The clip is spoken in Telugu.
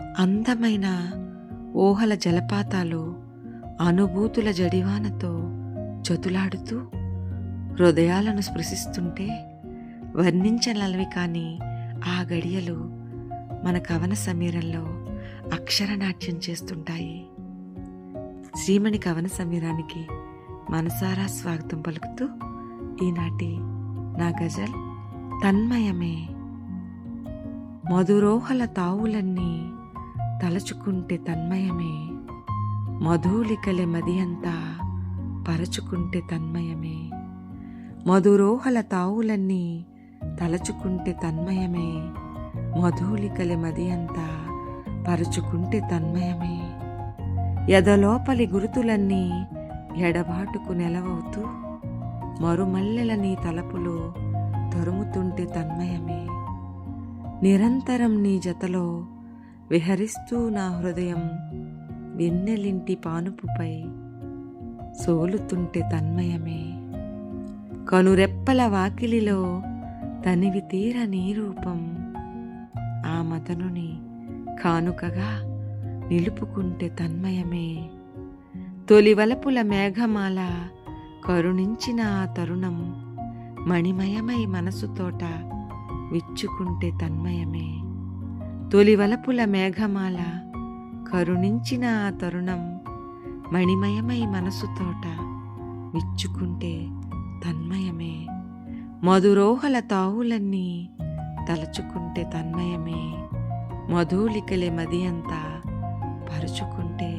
అందమైన ఊహల జలపాతాలు అనుభూతుల జడివానతో చతులాడుతూ హృదయాలను స్పృశిస్తుంటే వర్ణించనలవి కాని ఆ గడియలు మన కవన సమీరంలో అక్షరనాట్యం చేస్తుంటాయి. శ్రీమణి కవన సమీరానికి మనసారా స్వాగతం పలుకుతూ ఈనాటి నా గజల్ తన్మయమే. మధురోహల తావులన్నీ తలచుకుంటే తన్మయమే మధులికలె మది అంతా పరచుకుంటే తన్మయమే. మధురోహల తావులన్నీ తలచుకుంటే తన్మయమే మధులికలె మది అంతా తన్మయమే. ఎదలోపలి గురుతులన్నీ ఎడబాటుకు నెలవవుతూ మరుమల్లెల నీ తలపులో తరుముతుంటే తన్మయమే. నిరంతరం నీ జతలో విహరిస్తూ నా హృదయం వెన్నెలింటి పానుపుపై సోలుతుంటే తన్మయమే. కనురెప్పల వాకిలిలో తనివి తీరని రూపం ఆ మతనుని కానుకగా నిలుపుకుంటే తన్మయమే. తొలివలపుల మేఘమాల కరుణించిన ఆ తరుణం మణిమయమై మనసుతోట విచ్చుకుంటే తన్మయమే. తొలివలపుల మేఘమాల కరుణించిన ఆ తరుణం మణిమయమై మనసుతోట విచ్చుకుంటే తన్మయమే. మధురోహల తావులన్నీ తలచుకుంటే తన్మయమే. మధులికలే మది అంతా పరుచుకుంటే